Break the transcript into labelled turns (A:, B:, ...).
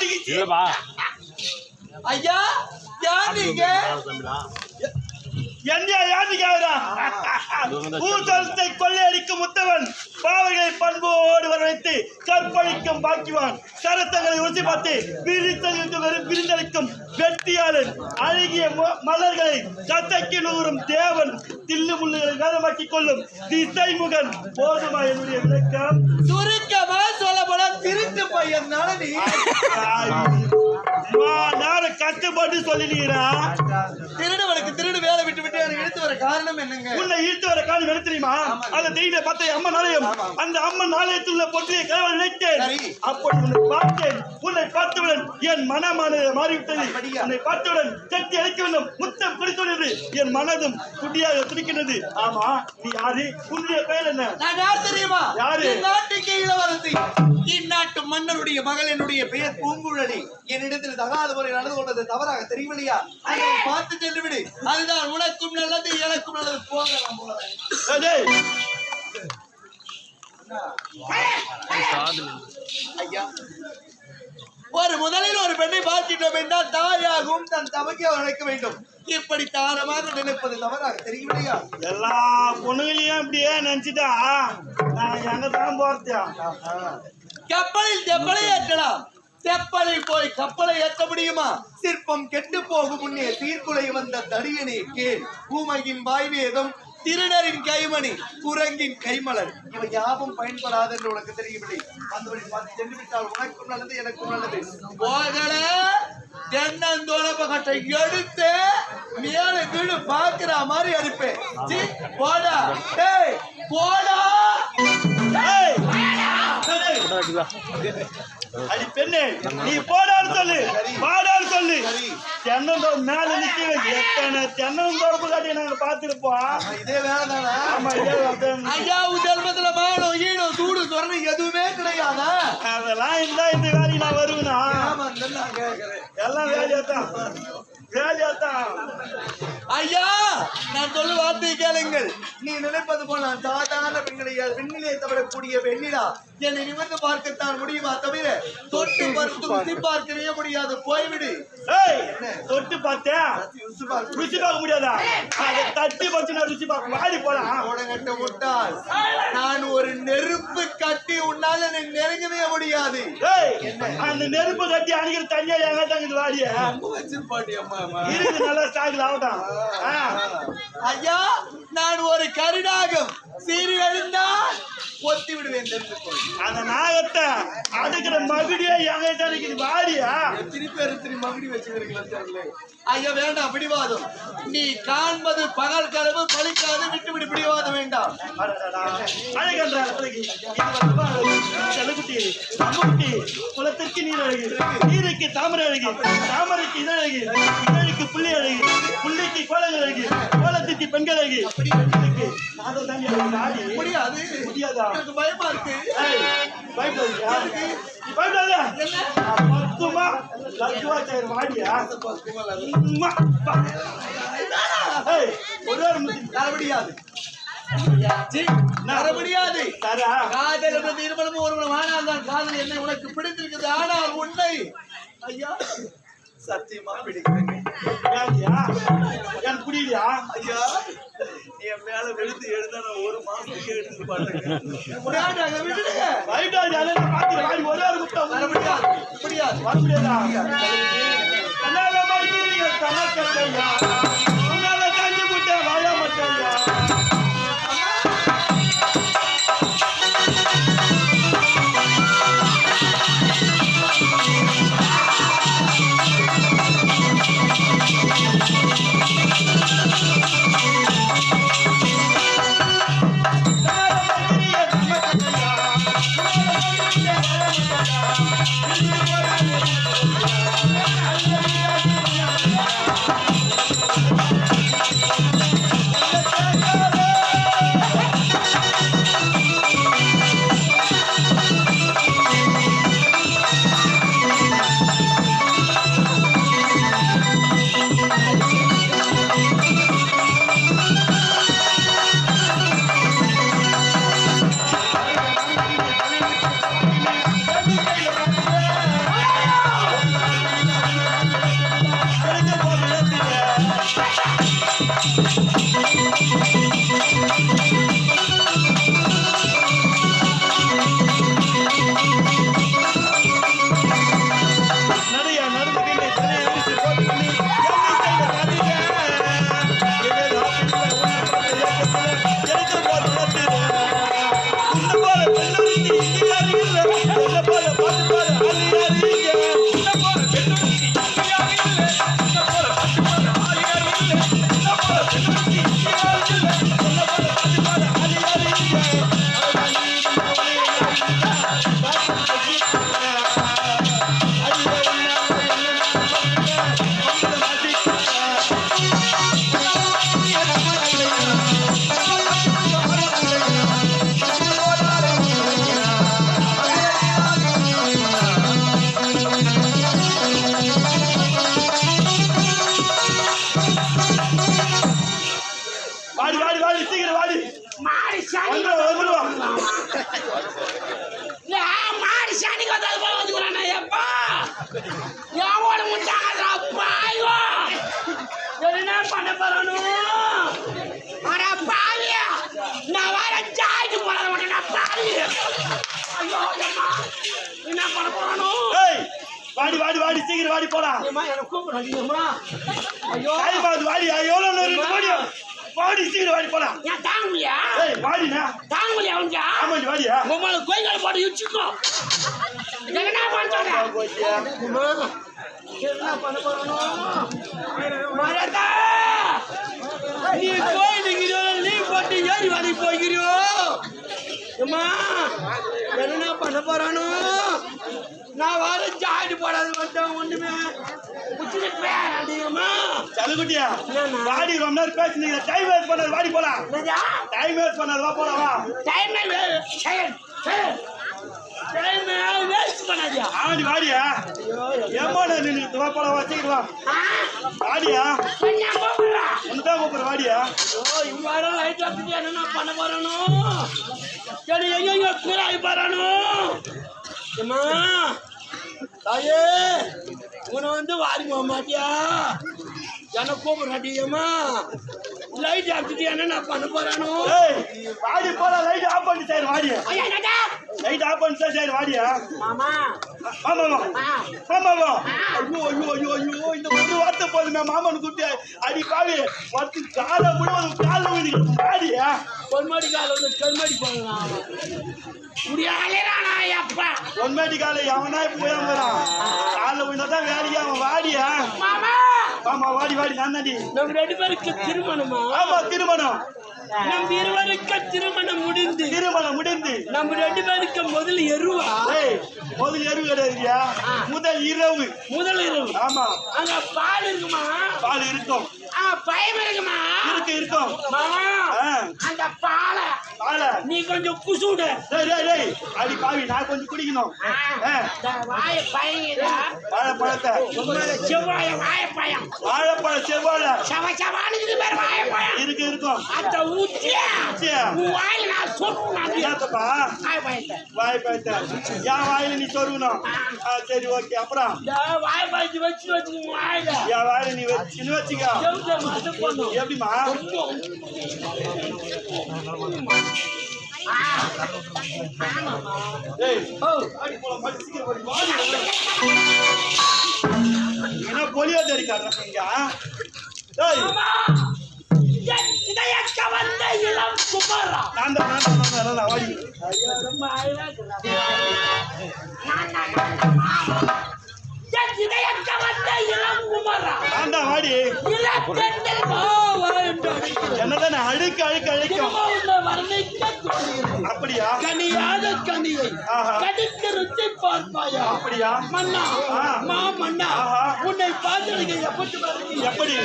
A: மாட்டிக்கிச்சு.
B: ஐயா யார் நீங்க?
A: என்ன யாருக்காரா பூதலத்தை கொள்ளையடிக்கும் முத்தவன் பாவைகளை பண்போடு வரவைத்து கற்பழிக்கும் பாக்கிவான் சரத்தங்களை உறுதி பார்த்து பிரித்தளித்து வரும் பிரிந்தளிக்கும் வெட்டியாளன் அழகிய ம- மலர்களை கத்தக்கி நூறும் தேவன் தில்லு முள்ளுகளை வேதமாக்கிக் கொள்ளும் திசைமுகன். போதுமா என்னுடைய விளக்கம்?
B: சுருக்கமா சொல்ல போனா திருட்டு பையன் நீ.
A: நேரம் கட்டுப்பாட்டு சொல்லினீரா
B: திருடவனுக்கு திருடு வேலை விட்டு விட்டு எனக்கு எடுத்து வர காரணம் என்னங்க?
A: உன்னை ஈர்த்து வர காலம் எது தெரியுமா அந்த தெய்வ பத்தை அம்மன் ஆலயம். அந்த அம்மன் ஆலயத்தில் உள்ள பொற்றியை கனவு நினைத்தேன். அப்பொழுது உன்னை பார்த்தேன். உன்னை பார்த்தவுடன் என் மனமானது மாறிவிட்டது? உன்னை பார்த்தவுடன் கட்டி அழைக்க வேண்டும். முத்தம் குடித்துள்ளது என் மனதும் குட்டியாக துடிக்கின்றது. ஆமா நீ யாரு? உன்னுடைய பெயர் என்ன?
B: நான் யார் தெரியுமா?
A: யாரு?
B: இந்நாட்டுக்கு இளவரசி. இந்நாட்டு மன்னருடைய மகள் என்னுடைய பெயர் பூங்குழலி. என்னிடத்தில் தகாத முறை நடந்து கொண்டது தவறாக தெரியவில்லையா? அதை பார்த்து சென்று விடு அதுதான் உனக்கும் நல்லது எனக்கும் நல்லது. போகலாம் ஐயா. ஒரு முதலில் ஒரு பெண்ணை பார்த்திட்டோம் என்றால் தாயாகவும் தன் தமக்கே அழைக்க வேண்டும். இப்படி தாரமாக நினைப்பது தவறாக தெரியவில்லையா?
A: எல்லா பொண்ணுகளையும் இப்படியே நினைச்சிட்டா நான் எங்க தான் போறதா
B: கப்பலில் தெப்பலை ஏற்றலாம். தெப்பலில் போய் கப்பலை ஏற்ற முடியுமா? சிற்பம் கெட்டு போகும் முன்னே சீர்குலை வந்த தடியனே கேள். ஊமையின் வாய்வேதம் திருடரின் கைமணி குரங்கின் கைமலர். இவை யாவும் பயன்படாது என்று உனக்கு தெரியவில்லை பார்த்து சென்று விட்டால் உனக்கும் நல்லது எனக்கும் நல்லது. போகல. தென்னந்தோட பகட்டை எடுத்து மேல கீழே பாக்குற மாதிரி அடிப்பேன். சீ, போடா. போடா.
A: அடி பெண்ணே நீ போடான்னு சொல்லு பாடான்னு சொல்லு. தென்னந்தோப்பு மேல நிக்க எத்தனை தென்னந்தோப்பு காட்டி நாங்க பாத்துருப்போம்
B: இதே வேலைதானா
A: ஆமா இதே.
B: ஐயா ஜென்மத்துல மானம் சூடு சொரணை எதுவுமே கிடையாதா?
A: அதெல்லாம் இருந்தா இந்த வேலைக்கு நான் வருவேனா? எல்லாம் வேலையாத்தான். வேலையாத்தான்.
B: ஐயா நான் சொல்ல வார்த்தை கேளுங்கள். நீ நினைப்பது போல நான் கிடையாது பெண்ணிலே தவிரக்கூடிய பெண்ணிடா என்னை நிமிர்ந்து பார்க்கத்தான் முடியுமா தவிர தொட்டு பார்த்து ருசி பார்க்கவே முடியாது. போய்விடு.
A: ஏய் தொட்டு பார்த்தேன்
B: ருசி பார்க்க
A: முடியாதா? அதை தட்டி பார்த்து நான் ருசி பார்க்க வாடி போலாம்
B: ஓடங்கட்ட முட்டாள். நான் ஒரு நெருப்பு கட்டி உன்னால் என்னை நெருங்கவே முடியாது.
A: ஏய் அந்த நெருப்பு கட்டி அணிக்கிற தனியா எங்க தங்குது வாடிய? இருக்கு நல்லா ஸ்டாக்ல ஆகட்டும்.
B: ஐயா நான் ஒரு கருடாகம். சீறி எழுந்தால் ஒத்தி விடுவேன்.
A: அந்த நாகத்தை அடுக்கிற மகுடியே எங்க தனிக்குது வாடியா
B: எத்தனை பேர் எத்தனை மகுடி வச்சுக்கிறீங்களா ஐயா வேண்டாம் பிடிவாதம். நீ காண்பது பகல் கனவு பலிக்காது விட்டு விடு பிடிவாதம் வேண்டாம்
A: அழகன்ற செல்லக்குட்டி அம்முக்குட்டி குளத்திற்கு நீர் அழகு. நீருக்கு தாமரை அழகு. தாமரைக்கு இதழகு இதழுக்கு புள்ளி அழகு. புள்ளிக்கு கோலங்கள் அழகு. கோலத்திற்கு பெண்கள்
B: முடியாது.
A: முடியாதா?
B: எனக்கு பயமா இருக்கு.
A: ஏய், பயப்படாதீயா? நீ பயப்படாத. பத்துமா, லட்சுவாச்சாரியர் வாடியா? உம்மா, பா. ஏய், ஒரே ஒரு முத்தி.
B: தர முடியாது சீ, தர. முடியாது
A: தரா?
B: காதல் என்பது இருமலும் ஒருவனும் ஆனால் தான் காதல் என்ன உனக்கு பிடித்திருக்கிறது. ஆனால் உண்மை ஐயா. சத்தியமா?
A: எனக்கு புரியலையா?
B: ஐயா என் மேல வெளுத்து எழுத நான் ஒரு மாசத்துக்கு எடுத்து
A: வாடி, ஒரே ஒரு முத்தம்.
B: வர முடியாது முடியாது
A: வர முடியாதா?
C: சனி
A: வந்துருவா வந்துருவா
C: இல்ல, மாடு சனிக்கு வந்தது போல வந்துக்கிறானே, எப்பா? எவனு முட்டாங்கடா, பாய்வா. என்ன பண்ண போறானோ? அட பாவி, நான் வேற ஜாய்க்கு போடாத மாட்டேன்டா, பாவி. ஐயோ, என்ன பண்ண போறானோ?
A: ஏய் வாடி வாடி வாடி சீக்கிரம் வாடி
C: ஏம்மா, என்னை கூப்பிடாதீங்கம்மா. ஐயோ,
A: வாடி எவ்வளவு நேரம் இருக்கு? வாடி சீக்கிரம் வாடி போலாம்
C: ஏன் தாங்க முடியா?
A: ஏய் வாடிண்ணா
C: தாங்க முடியா அவனுக்கு?
A: ஆமாடி வாடியா
C: உன் மேல கோயில்கால் போட்டு இடிச்சுக்கோ. என்ன பண்ண சொல்ற? என்ன பண்ண போறானோ? மரத்தா! நீ போயிடுங்கிறியோ நீ போட்டு ஏறி வாடி போய்கிறியோ அம்மா என்ன பண்ண போறானோ நான் வர ஜாடி போடாது மட்டும் ஒண்ணுமே அதிகமா
A: சலுகுட்டியா? வாடி ரொம்ப நேரம் பேசுனீங்க டைம் வேஸ்ட் பண்ணாது வாடி போலாம். டைம் வேஸ்ட் பண்ணாது வா போலாம் வா.
C: டைம் டைம் வேஸ்ட் பண்ணாதியா?
A: ஆடி வாடியா. ஏமா நின்று வா போலாம் வா சீக்கிரம் வா. வாடியா. கூப்பிடுற
C: பண்ண போறானோ? சரி? அம்மா, தாயே, உன்னை வந்து வாரி மாட்டியா என்ன கூப்பிடுறாட்டி அம்மா லைட் அடிச்சுட்டு என்னென்ன பண்ண போறானோ
A: ஏய் வாடி போலாம் லைட் ஆஃப் பண்ணி சரி வாடியா
C: ஐயா, என்னடா?
A: லைட் ஆஃப் பண்ணி சரி வாடியா
C: மாமா. ஆ,
A: ஆமாவா ஐயோ ஐயோ ஐயோ ஐயோ இந்த ஒரு வார்த்தை போதுமே மாமன் கூப்பிட்டு அடி பாவி வந்து காலை முழுவதும் காலில் விழுந்து பாடியா
C: பொன்மாடி கால வந்து கருமாடி போகலாம் முடியாலேறானா அப்பா.
A: ஒன்மேட்டி காலை எவனா போய் வரான். காலில் விழுந்தா தான் வேலையா அவன் வாடியா?
C: மாமா.
A: ஆமா வாடி வாடி நான் தாண்டி.
C: நம்ம ரெண்டு பேருக்கு திருமணமா?
A: ஆமா திருமணம்.
C: நம்ம இருவருக்கு திருமணம் முடிந்து.
A: திருமணம் முடிந்து.
C: நம்ம ரெண்டு பேருக்கு முதல் எருவா?
A: முதல் எருவு கிடையாதுயா முதல் இரவு.
C: முதல் இரவு.
A: ஆமா.
C: அங்க பால் இருக்குமா?
A: பால் இருக்கும்.
C: ஆ பயம் இருக்குமா?
A: இருக்கு இருக்கும்.
C: அந்த பாலை நீ கொஞ்சம் குசுடு.
A: அடி பாவி நான் கொஞ்சம் குடிக்கணும்.
C: வாய பயங்கடா
A: வாழைப்பழத்தை.
C: செவ்வாய வாய பயம்
A: வாழைப்பழ செவ்வாழை.
C: சவ பேர்
A: இருக்கு இருக்கும்.
C: அந்த ஊத்தியா? உன் வாயில நான் சொல்லுவேன் பயத்தை
A: வாழைப்பழத்தை. என் வாயில நீ சொருகணும். ஆ, சரி ஓகே. அப்புறம்?
C: பயத்தை வச்சு வச்சுக்க வாயில.
A: என் வாயில நீ வச்சுன்னு வச்சுக்க. எப்படிமா என்ன பொலியோ தெரிக்காரன் இங்க
C: வந்த இளம் குமரா
A: நான் தான் நான் தான் நான் தான், நான் தான் வாடி
C: ஐயோ, ரொம்ப அழகா இருக்குடா. நான் தான், நான் தான், மாமா. என் இதயத்தை வந்த இளம் குமரா
A: நான் தான் வாடி
C: இளப்பெண்ணில் மாவா என்று அழைக்கிறேன்.
A: என்னதான் அழுக்கு அழுக்கு அழைக்கும் அப்படியா
C: கனியாத கனியை. கடித்து ருச்சி பார்ப்பாயா
A: அப்படியா
C: மன்னா. மா மன்னா. உன்னை பார்த்ததுக்கு எப்படி
A: எப்படி.